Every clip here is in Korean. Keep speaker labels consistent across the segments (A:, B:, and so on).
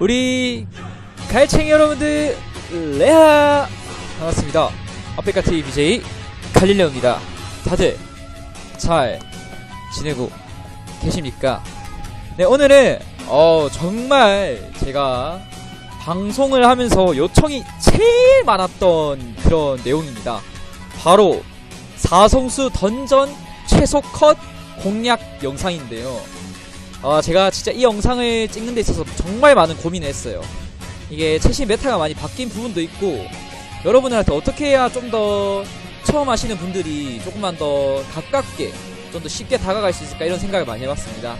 A: 우리 갈챙이 여러분들 레하! 반갑습니다. TV BJ 갈릴레오입니다. 다들 잘 지내고 계십니까? 네 오늘은 어 정말 제가 방송을 하면서 요청이 제일 많았던 그런 내용입니다. 바로 사성수 던전 최소 컷 공략 영상인데요 아, 제가 진짜 이 영상을 찍는 데 있어서 정말 많은 고민을 했어요. 이게 최신 메타가 많이 바뀐 부분도 있고, 여러분들한테 어떻게 해야 좀 더 처음 하시는 분들이 조금만 더 가깝게, 좀 더 쉽게 다가갈 수 있을까 이런 생각을 많이 해봤습니다.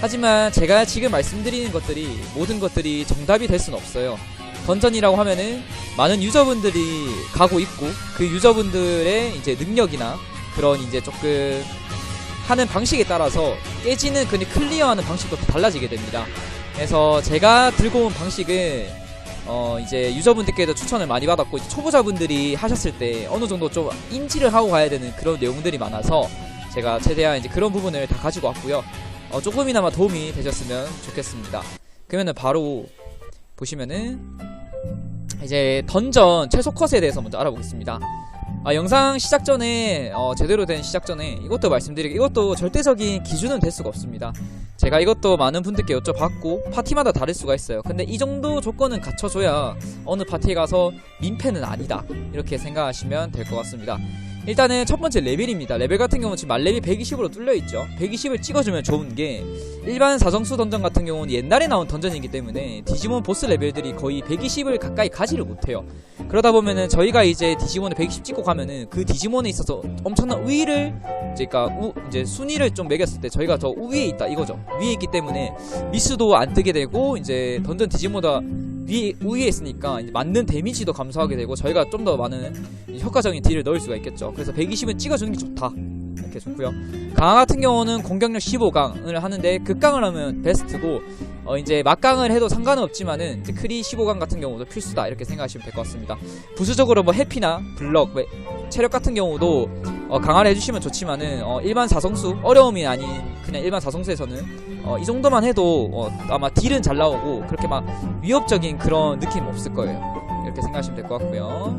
A: 하지만 제가 지금 말씀드리는 것들이 모든 것들이 정답이 될 수는 없어요. 던전이라고 하면은 많은 유저분들이 가고 있고, 그 유저분들의 이제 능력이나 그런 이제 조금 하는 방식에 따라서 깨지는 그냥 클리어하는 방식도 다 달라지게 됩니다. 그래서 제가 들고 온 방식은 어 이제 유저분들께도 추천을 많이 받았고 초보자분들이 하셨을 때 어느 정도 좀 인지를 하고 가야 되는 그런 내용들이 많아서 제가 최대한 이제 그런 부분을 다 가지고 왔고요. 어 조금이나마 도움이 되셨으면 좋겠습니다. 그러면은 바로 보시면은 이제 던전 최소 컷에 대해서 먼저 알아보겠습니다. 아, 영상 시작 전에 어, 제대로 된 시작 전에 이것도 말씀드리게 이것도 절대적인 기준은 될 수가 없습니다. 제가 이것도 많은 분들께 여쭤봤고 파티마다 다를 수가 있어요. 근데 이 정도 조건은 갖춰줘야 어느 파티에 가서 민폐는 아니다 이렇게 생각하시면 될 것 같습니다. 일단은 첫 번째 레벨입니다. 레벨 같은 경우는 지금 만렙이 120으로 뚫려 있죠. 120을 찍어주면 좋은 게 일반 사성수 던전 같은 경우는 옛날에 나온 던전이기 때문에 디지몬 보스 레벨들이 거의 120을 가까이 가지를 못해요. 그러다 보면은 저희가 이제 디지몬을 120 찍고 가면은 그 디지몬에 있어서 엄청난 우위를 그러니까 우, 이제 순위를 좀 매겼을 때 저희가 더 우위에 있다 이거죠. 위에 있기 때문에 미스도 안 뜨게 되고 이제 던전 디지몬보다 위 우위에 있으니까 맞는 데미지도 감소하게 되고 저희가 좀 더 많은 효과적인 딜을 넣을 수가 있겠죠. 그래서 120은 찍어주는 게 좋다. 이렇게 좋고요. 강화 같은 경우는 공격력 15강을 하는데 극강을 하면 베스트고 어 이제 막강을 해도 상관은 없지만은 크리 15강 같은 경우도 필수다 이렇게 생각하시면 될 것 같습니다. 부수적으로 뭐 해피나 블럭, 뭐 체력 같은 경우도 어 강화를 해주시면 좋지만은 어 일반 사성수 어려움이 아닌 그냥 일반 사성수에서는 어 이 정도만 해도 어 아마 딜은 잘 나오고 그렇게 막 위협적인 그런 느낌 없을 거예요. 이렇게 생각하시면 될 것 같고요.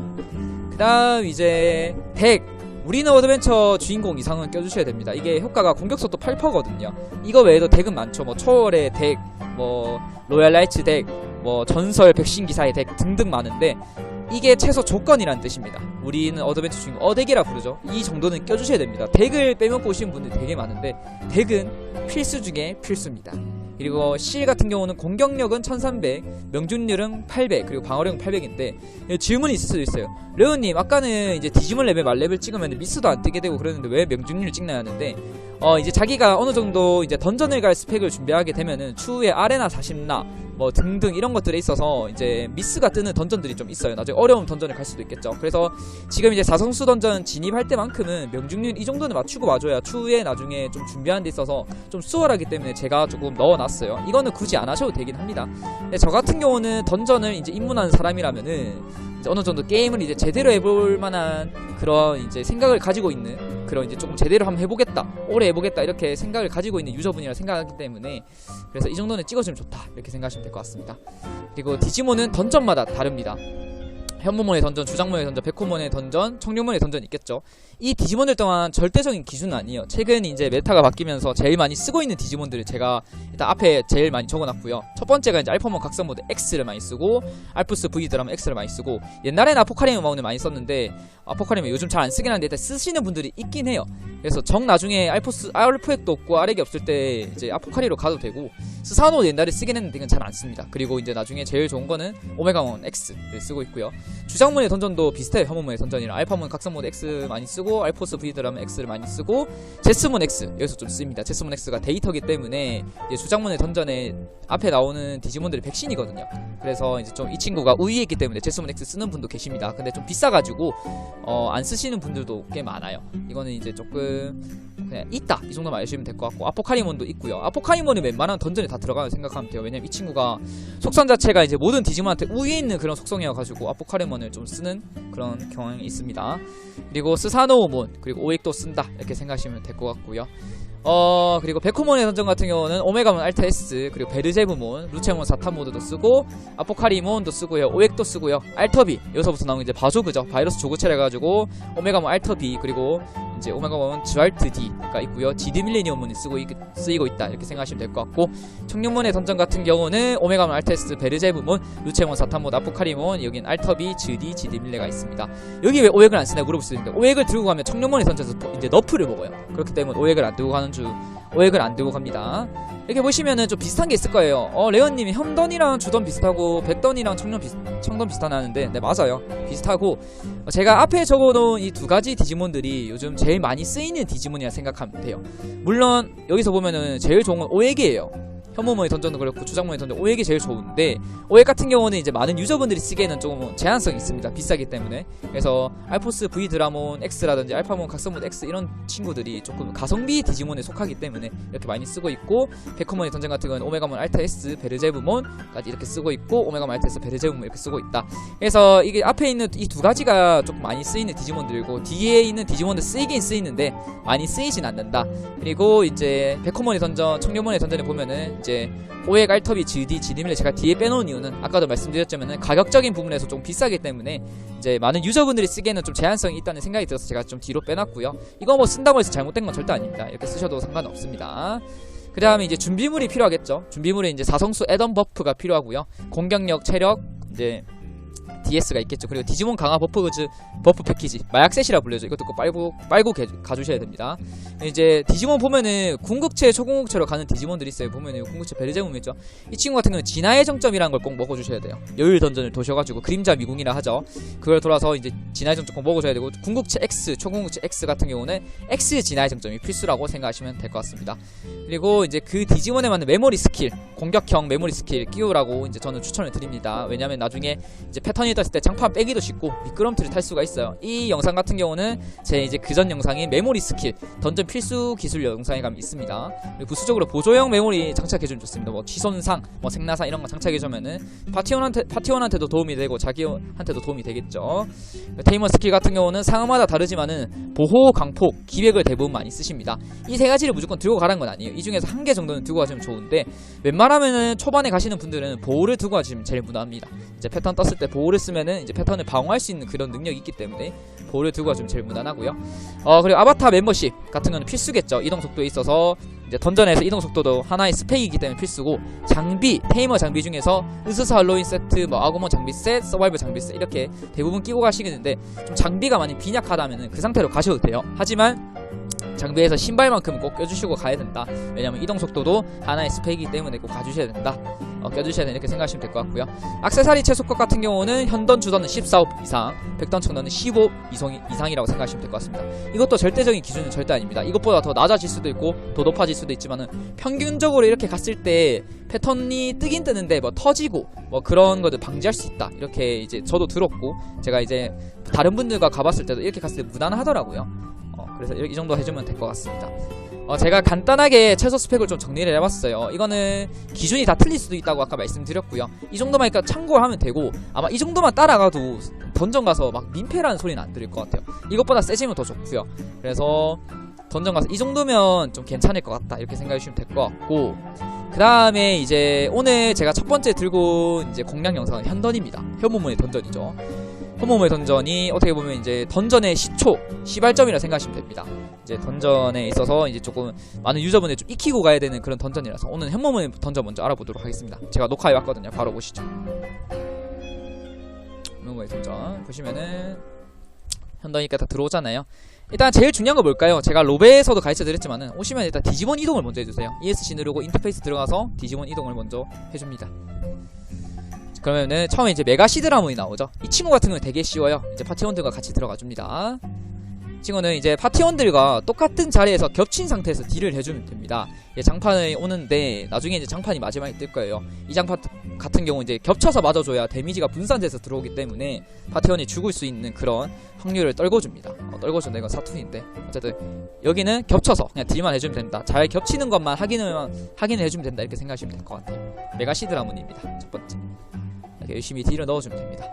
A: 그 다음 이제 덱 우리는 어드벤처 주인공 이상은 껴주셔야 됩니다. 이게 효과가 공격 속도 8%거든요. 이거 외에도 덱은 많죠. 뭐 초월의 덱, 뭐 로얄 라이츠 덱, 뭐 전설 백신 기사의 덱 등등 많은데 이게 최소 조건이라는 뜻입니다. 우리는 어드벤처 주인공 어덱이라 부르죠. 이 정도는 껴주셔야 됩니다. 덱을 빼먹고 오신 분들이 되게 많은데 덱은 필수 중에 필수입니다. 그리고 실 같은 경우는 공격력은 1300, 명중률은 800, 그리고 방어력은 800인데 질문이 있을 수도 있어요. 레오님, 아까는 이제 디지몬 레벨 말레벨 찍으면 미스도 안 뜨게 되고 그러는데 왜 명중률 찍나야 하는데 어 이제 자기가 어느 정도 이제 던전을 갈 스펙을 준비하게 되면은 추후에 아레나 40나 뭐 등등 이런 것들에 있어서 이제 미스가 뜨는 던전들이 좀 있어요. 나중에 어려운 던전을 갈 수도 있겠죠. 그래서 지금 이제 사성수 던전 진입할 때만큼은 명중률 이 정도는 맞추고 와줘야 추후에 나중에 좀 준비하는 데 있어서 좀 수월하기 때문에 제가 조금 넣어놨어요. 이거는 굳이 안 하셔도 되긴 합니다. 근데 저 같은 경우는 던전을 이제 입문하는 사람이라면은 어느 정도 게임을 이제 제대로 해볼 만한 그런 이제 생각을 가지고 있는 그런 이제 조금 제대로 한번 해보겠다, 오래 해보겠다 이렇게 생각을 가지고 있는 유저분이라 생각하기 때문에 그래서 이 정도는 찍어주면 좋다 이렇게 생각하시면 될 것 같습니다. 그리고 디지몬은 던전마다 다릅니다. 현무몬의 던전, 주장몬의 던전, 백호몬의 던전, 청룡몬의 던전 있겠죠. 이 디지몬들 또한 절대적인 기준은 아니에요. 최근 이제 메타가 바뀌면서 제일 많이 쓰고 있는 디지몬들을 제가 일단 앞에 제일 많이 적어놨고요. 첫 번째가 이제 알파몬 각성 모드 X를 많이 쓰고 알프스 V 드라마 X를 많이 쓰고 옛날에는 아포카리움 마운을 많이 썼는데 아포카리움 요즘 잘 안 쓰긴 하는데 일단 쓰시는 분들이 있긴 해요. 그래서 정 나중에 알포스 알프액도 없고 아렉이 없을 때 이제 아포카리로 가도 되고 스사노 옛날에 쓰긴 했는데 이건 잘 안 씁니다. 그리고 이제 나중에 제일 좋은 거는 오메가몬 X를 쓰고 있고요. 주장문의 던전도 비슷해요. 혐오문의 던전이랑 알파문 각성 모드 X 많이 쓰고 알포스 V 드라마 X를 많이 쓰고 제스문 X 여기서 좀 씁니다. 제스문 X가 데이터기 때문에 이제 주장문의 던전에 앞에 나오는 디지몬들이 백신이거든요. 그래서 이제 좀 이 친구가 우위에 있기 때문에 제스문 X 쓰는 분도 계십니다. 근데 좀 비싸가지고 어, 안 쓰시는 분들도 꽤 많아요. 이거는 이제 조금 그냥 있다 이 정도만 아시면 될 것 같고 아포카리몬도 있고요. 아포카리몬이 웬만한 던전에 다 들어가는 생각하면 돼요. 왜냐면 이 친구가 속성 자체가 이제 모든 디지몬한테 우위에 있는 그런 속성이어가지고 아포카리몬을 좀 쓰는 그런 경향이 있습니다. 그리고 스사노 우몬 그리고 오익도 쓴다. 이렇게 생각하시면 될 것 같고요. 어 그리고 베코몬의 던전 같은 경우는 오메가몬 알타 S 그리고 베르제브몬 루체몬 사탄 모드도 쓰고 아포카리몬도 쓰고요. 오액도 쓰고요. 알터비. 여기서부터 나온 이제 바조그죠. 바이러스 조그체를 해가지고 오메가몬 알터비 그리고 이제 오메가몬 주알트 D가 있고요. 디드 밀레니엄문이 쓰고 있, 쓰이고 있다. 이렇게 생각하시면 될 것 같고 청룡몬의 던전 같은 경우는 오메가몬 알타 S 베르제브몬 루체몬 사탄 모드 아포카리몬 여긴 알터비 즈디 지드 밀레가 있습니다. 여기 왜 오액을 안 쓰냐 물어볼 수 있는데 오액을 들고 가면 청룡몬의 던전에서 이제 너프를 먹어요. 그렇기 때문에 오액을 안 들고 가는 주 오액을 안 들고 갑니다. 이렇게 보시면은 좀 비슷한 게 있을 거예요. 어, 레온님이 현던이랑 주던 비슷하고 백던이랑 청년 비슷, 청던 비슷하다는데, 네 맞아요. 비슷하고 어, 제가 앞에 적어놓은 이 두 가지 디지몬들이 요즘 제일 많이 쓰이는 디지몬이라 생각하면 돼요. 물론 여기서 보면은 제일 좋은 건 오액이에요. 현모모의 던전도 그렇고 주장모의 던전 오액이 제일 좋은데 오액 같은 경우는 이제 많은 유저분들이 쓰기에는 조금 제한성이 있습니다. 비싸기 때문에. 그래서 알포스 V 드라몬 X라든지 알파몬 각성몬 X 이런 친구들이 조금 가성비 디지몬에 속하기 때문에 이렇게 많이 쓰고 있고 베커몬의 던전 같은 경우는 오메가몬 알타 S 베르제브몬까지 이렇게 쓰고 있고 오메가몬 알타 S 베르제브몬 이렇게 쓰고 있다. 그래서 이게 앞에 있는 이 두 가지가 조금 많이 쓰이는 디지몬들이고 뒤에 있는 디지몬들 쓰이긴 쓰이는데 많이 쓰이진 않는다. 그리고 이제 베커몬의 던전 청룡몬의 던전에 보면은 이제 오액 알터비 GD GD밀을 제가 뒤에 빼놓은 이유는 아까도 말씀드렸지만은 가격적인 부분에서 좀 비싸기 때문에 이제 많은 유저분들이 쓰기에는 좀 제한성이 있다는 생각이 들어서 제가 좀 뒤로 빼놨고요. 이거 뭐 쓴다고 해서 잘못된 건 절대 아닙니다. 이렇게 쓰셔도 상관없습니다. 그 다음에 이제 준비물이 필요하겠죠. 준비물에 이제 사성수 애덤 버프가 필요하고요. 공격력, 체력, 이제 DS가 있겠죠. 그리고 디지몬 강화 버프 그즈 버프 패키지 마약셋이라 불려져. 이것도 꼭 빨고 빨고 개- 가주셔야 됩니다. 이제 디지몬 보면은 궁극체, 초궁극체로 가는 디지몬들이 있어요. 보면은 궁극체 베르제몬 있죠. 이 친구 같은 경우는 진화의 정점이라는 걸 꼭 먹어주셔야 돼요. 여율 던전을 도셔가지고 그림자 미궁이라 하죠. 그걸 돌아서 이제 진화의 정점 꼭 먹어줘야 되고 궁극체 X, 초궁극체 X 같은 경우는 X 진화의 정점이 필수라고 생각하시면 될 것 같습니다. 그리고 이제 그 디지몬에 맞는 메모리 스킬, 공격형 메모리 스킬 끼우라고 이제 저는 추천을 드립니다. 왜냐면 나중에 이제 패턴이 떴을 때 장판 빼기도 쉽고 미끄럼틀을 탈 수가 있어요. 이 영상 같은 경우는 제 이제 그전 영상인 메모리 스킬 던전 필수 기술 영상에 가면 있습니다. 부수적으로 보조형 메모리 장착해주면 좋습니다. 뭐 취손상, 뭐 생나사 이런 거 장착해주면은 파티원한테 파티원한테도 도움이 되고 자기한테도 도움이 되겠죠. 테이머 스킬 같은 경우는 상황마다 다르지만은 보호, 강폭, 기획을 대부분 많이 쓰십니다. 이 세 가지를 무조건 들고 가라는 건 아니에요. 이 중에서 한 개 정도는 들고 가시면 좋은데 웬만하면은 초반에 가시는 분들은 보호를 들고 가시면 제일 무난합니다. 이제 패턴 떴을 때 보호를 쓰 면은 이제 패턴을 방어할 수 있는 그런 능력이 있기 때문에 보호를 들고 가시면 제일 무난하고요. 어 그리고 아바타 멤버십 같은 거는 필수겠죠. 이동 속도에 있어서 이제 던전에서 이동 속도도 하나의 스펙이기 때문에 필수고 장비 테이머 장비 중에서 으스스 할로윈 세트, 뭐 아고몬 장비 셋, 서바이벌 장비 셋 이렇게 대부분 끼고 가시겠는데 좀 장비가 많이 빈약하다면은 그 상태로 가셔도 돼요. 하지만 장비에서 신발만큼은 꼭 껴주시고 가야 된다. 왜냐면 이동 속도도 하나의 스펙이기 때문에 꼭 가주셔야 된다. 어, 껴주셔야 된다 이렇게 생각하시면 될 것 같고요. 악세사리 채소값 같은 경우는 현던 주던은 14업 이상, 백던 청던은 15 이상, 이상이라고 생각하시면 될 것 같습니다. 이것도 절대적인 기준은 절대 아닙니다. 이것보다 더 낮아질 수도 있고 더 높아질 수도 있지만은 평균적으로 이렇게 갔을 때 패턴이 뜨긴 뜨는데 뭐 터지고 뭐 그런 것들 방지할 수 있다. 이렇게 이제 저도 들었고 제가 이제 다른 분들과 가봤을 때도 이렇게 갔을 때 무난하더라고요. 어, 그래서 이 정도 해주면 될 것 같습니다. 어, 제가 간단하게 최소 스펙을 좀 정리를 해봤어요. 이거는 기준이 다 틀릴 수도 있다고 아까 말씀드렸고요. 이 정도만 참고하면 되고 아마 이 정도만 따라가도 던전 가서 막 민폐라는 소리는 안 들릴 것 같아요. 이것보다 세지면 더 좋고요. 그래서 던전 가서 이 정도면 좀 괜찮을 것 같다 이렇게 생각해 주시면 될 것 같고 그 다음에 이제 오늘 제가 첫 번째 들고 이제 공략 영상은 현던입니다. 현무문의 던전이죠. 현무문의 던전이 어떻게 보면 이제 던전의 시초 시발점이라 생각하시면 됩니다. 이제 던전에 있어서 이제 조금 많은 유저분들 좀 익히고 가야 되는 그런 던전이라서 오늘 현무문의 던전 먼저 알아보도록 하겠습니다. 제가 녹화해 왔거든요. 바로 보시죠. 현무문의 던전 보시면은 현던이니까 다 들어오잖아요. 일단 제일 중요한 거 뭘까요? 제가 로베에서도 가르쳐 드렸지만은 오시면 일단 디지몬 이동을 먼저 해주세요. ESC 누르고 인터페이스 들어가서 디지몬 이동을 먼저 해줍니다. 그러면은 처음에 이제 메가 시드라몬이 나오죠. 이 친구 같은 경우는 되게 쉬워요. 이제 파티원들과 같이 들어가 줍니다. 이 친구는 이제 파티원들과 똑같은 자리에서 겹친 상태에서 딜을 해주면 됩니다. 예, 장판이 오는데 나중에 이제 장판이 마지막에 뜰 거예요. 이 장판 같은 경우 이제 겹쳐서 맞아줘야 데미지가 분산돼서 들어오기 때문에 파티원이 죽을 수 있는 그런 확률을 떨궈줍니다. 어, 떨궈준다 이건 사투리인데 어쨌든 여기는 겹쳐서 그냥 딜만 해주면 된다. 잘 겹치는 것만 확인을 확인을 해주면 된다 이렇게 생각하시면 될 것 같아요. 메가시드라문입니다. 첫 번째 이렇게 열심히 딜을 넣어주면 됩니다.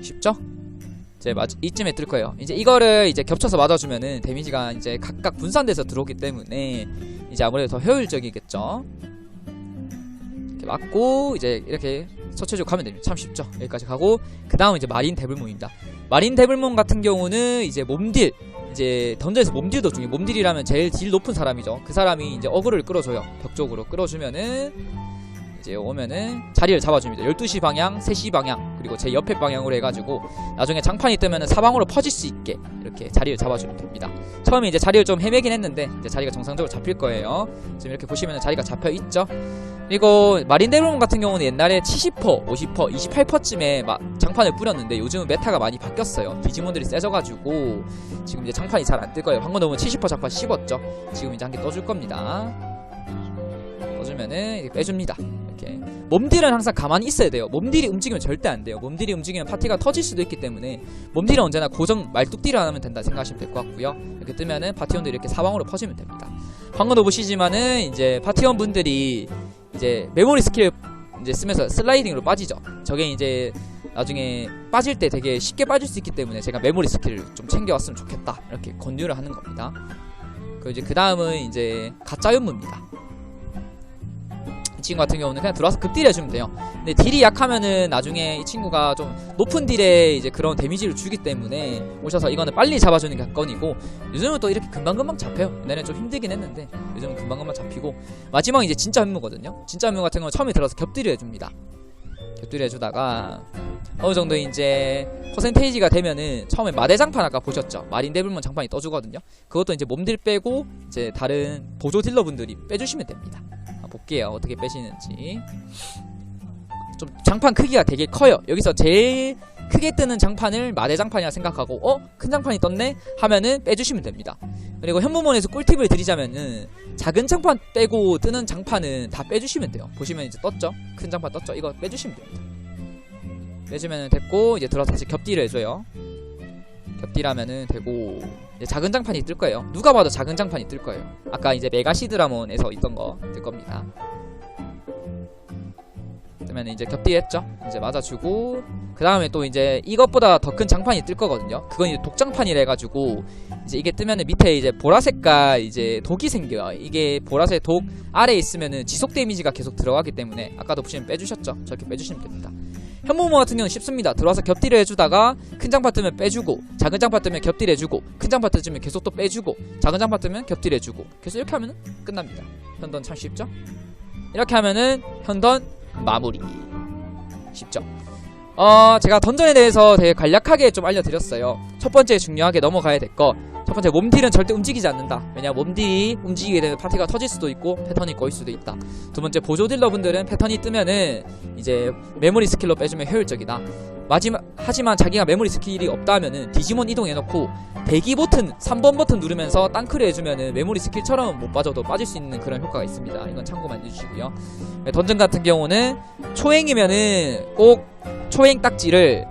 A: 쉽죠? 이제 맞 이쯤에 뜰 거예요. 이제 이거를 이제 겹쳐서 맞아주면은 데미지가 이제 각각 분산돼서 들어오기 때문에 이제 아무래도 더 효율적이겠죠. 이렇게 맞고 이제 이렇게 서쳐주고 가면 됩니다. 참 쉽죠. 여기까지 가고 그 다음 이제 마린 데블몬입니다. 마린 데블몬 같은 경우는 이제 몸딜 이제 던전에서 몸딜도 중에 몸딜이라면 제일 딜 높은 사람이죠. 그 사람이 이제 어그를 끌어줘요. 벽 쪽으로 끌어주면은 이제 오면은 자리를 잡아줍니다. 12시 방향, 3시 방향, 그리고 제 옆에 방향으로 해가지고 나중에 장판이 뜨면은 사방으로 퍼질 수 있게 이렇게 자리를 잡아주면 됩니다. 처음에 이제 자리를 좀 헤매긴 했는데 이제 자리가 정상적으로 잡힐 거예요. 지금 이렇게 보시면은 자리가 잡혀 있죠. 그리고 마린 데블몬 같은 경우는 옛날에 70%, 50%, 28%쯤에 막 장판을 뿌렸는데 요즘은 메타가 많이 바뀌었어요. 디지몬들이 세져가지고 지금 이제 장판이 잘 안 뜰 거예요. 방금 너무 70% 장판 씹었죠. 지금 이제 한 개 떠줄 겁니다. 떠주면은 빼줍니다. 이렇게 몸딜은 항상 가만히 있어야 돼요. 몸딜이 움직이면 절대 안 돼요. 몸딜이 움직이면 파티가 터질 수도 있기 때문에 몸딜은 언제나 고정 말뚝딜을 안 하면 된다 생각하시면 될 것 같고요. 이렇게 뜨면은 파티원들이 이렇게 사방으로 퍼지면 됩니다. 방금 보시지만은 이제 파티원 분들이 이제 메모리 스킬 이제 쓰면서 슬라이딩으로 빠지죠. 저게 이제 나중에 빠질 때 되게 쉽게 빠질 수 있기 때문에 제가 메모리 스킬을 좀 챙겨왔으면 좋겠다 이렇게 권유를 하는 겁니다. 그 이제 그 다음은 이제 가짜 연무입니다. 이 친구 같은 경우는 그냥 들어와서 급딜 해주면 돼요. 근데 딜이 약하면은 나중에 이 친구가 좀 높은 딜에 이제 그런 데미지를 주기 때문에 오셔서 이거는 빨리 잡아주는 게 관건이고 요즘은 또 이렇게 금방금방 잡혀요. 옛날에는 좀 힘들긴 했는데 요즘은 금방금방 잡히고 마지막 이제 진짜 현무거든요. 진짜 현무 같은 경우는 처음에 들어서 겹딜을 해줍니다. 겹딜을 해주다가 어느 정도 이제 퍼센테이지가 되면은 처음에 마대장판 아까 보셨죠? 마린 데블몬 장판이 떠주거든요. 그것도 이제 몸딜 빼고 이제 다른 보조 딜러분들이 빼주시면 됩니다. 볼게요. 어떻게 빼시는지. 좀 장판 크기가 되게 커요. 여기서 제일 크게 뜨는 장판을 마대장판이라 생각하고 어? 큰 장판이 떴네? 하면은 빼주시면 됩니다. 그리고 현무몬에서 꿀팁을 드리자면은 작은 장판 빼고 뜨는 장판은 다 빼주시면 돼요. 보시면 이제 떴죠? 큰 장판 떴죠? 이거 빼주시면 됩니다. 빼주면 됐고 이제 들어서 다시 겹딜을 해줘요. 겹딜하면은 되고 작은 장판이 뜰 거예요. 누가 봐도 작은 장판이 뜰 거예요. 아까 이제 메가시드라몬에서 있던 거 뜰 겁니다. 뜨면 이제 겹딜했죠. 이제 맞아주고 그 다음에 또 이제 이것보다 더 큰 장판이 뜰 거거든요. 그건 이제 독장판이라 해가지고 이제 이게 뜨면은 밑에 이제 보라색깔 이제 독이 생겨요. 이게 보라색 독 아래에 있으면은 지속 데미지가 계속 들어가기 때문에 아까도 보시면 빼주셨죠. 저렇게 빼주시면 됩니다. 현무모 같은 경우는 쉽습니다. 들어와서 겹딜을 해주다가 큰 장판 뜨면 빼주고 작은 장판 뜨면 겹딜 해주고 큰 장판 뜨면 계속 또 빼주고 작은 장판 뜨면 겹딜 해주고 계속 이렇게 하면은 끝납니다. 현던 참 쉽죠? 이렇게 하면은 현던 마무리 쉽죠? 어 제가 던전에 대해서 되게 간략하게 좀 알려드렸어요. 첫 번째 중요하게 넘어가야 될 거. 첫 번째 몸딜은 절대 움직이지 않는다. 왜냐 몸딜이 움직이게 되면 파티가 터질 수도 있고 패턴이 꼬일 수도 있다. 두 번째 보조 딜러분들은 패턴이 뜨면은 이제 메모리 스킬로 빼주면 효율적이다. 마지막 하지만 자기가 메모리 스킬이 없다면은 디지몬 이동해놓고 대기 버튼 3번 버튼 누르면서 땅크를 해주면은 메모리 스킬처럼 못 빠져도 빠질 수 있는 그런 효과가 있습니다. 이건 참고만 해주시고요. 네, 던전 같은 경우는 초행이면은 꼭 초행 딱지를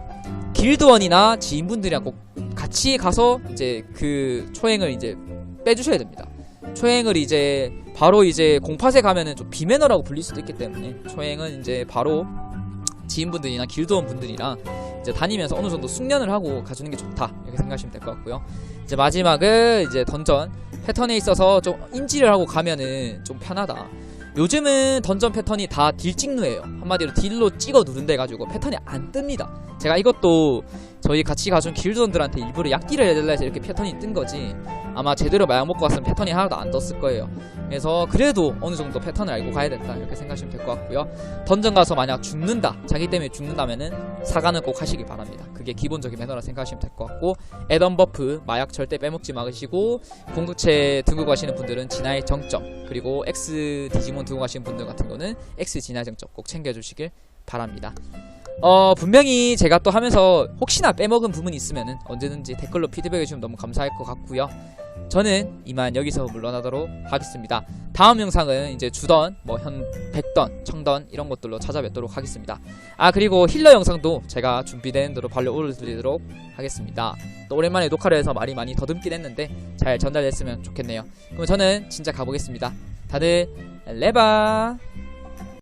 A: 길드원이나 지인분들이랑 꼭 같이 가서 이제 그 초행을 이제 빼주셔야 됩니다. 초행을 이제 바로 이제 공팟에 가면은 좀 비매너라고 불릴 수도 있기 때문에 초행은 이제 바로 지인분들이나 길드원 분들이랑 이제 다니면서 어느 정도 숙련을 하고 가주는 게 좋다 이렇게 생각하시면 될 것 같고요. 이제 마지막은 이제 던전 패턴에 있어서 좀 인지를 하고 가면은 좀 편하다. 요즘은 던전 패턴이 다 딜 찍누예요. 한마디로 딜로 찍어 누른다 해가지고 패턴이 안 뜹니다. 제가 이것도 저희 같이 가준 길드원들한테 일부러 약딜을 해달라 해서 이렇게 패턴이 뜬 거지 아마 제대로 마약 먹고 왔으면 패턴이 하나도 안 떴을 거예요. 그래서 그래도 어느 정도 패턴을 알고 가야 된다 이렇게 생각하시면 될 것 같고요. 던전 가서 만약 죽는다 자기 때문에 죽는다면은 사과는 꼭 하시길 바랍니다. 그게 기본적인 매너라 생각하시면 될 것 같고 애덤 버프 마약 절대 빼먹지 마시고 궁극체 가시는 분들은 진화의 정점 그리고 X 디지몬 가시는 분들 같은 거는 X 진화의 정점 꼭 챙겨주시길 바랍니다. 어 분명히 제가 또 하면서 혹시나 빼먹은 부분이 있으면은 언제든지 댓글로 피드백해 주시면 너무 감사할 것 같고요. 저는 이만 여기서 물러나도록 하겠습니다. 다음 영상은 이제 주던 뭐 현 백던, 청던 이런 것들로 찾아뵙도록 하겠습니다. 아 그리고 힐러 영상도 제가 준비된 대로 발로 올려드리도록 하겠습니다. 또 오랜만에 녹화를 해서 말이 많이 더듬긴 했는데 잘 전달됐으면 좋겠네요. 그럼 저는 진짜 가보겠습니다. 다들 레바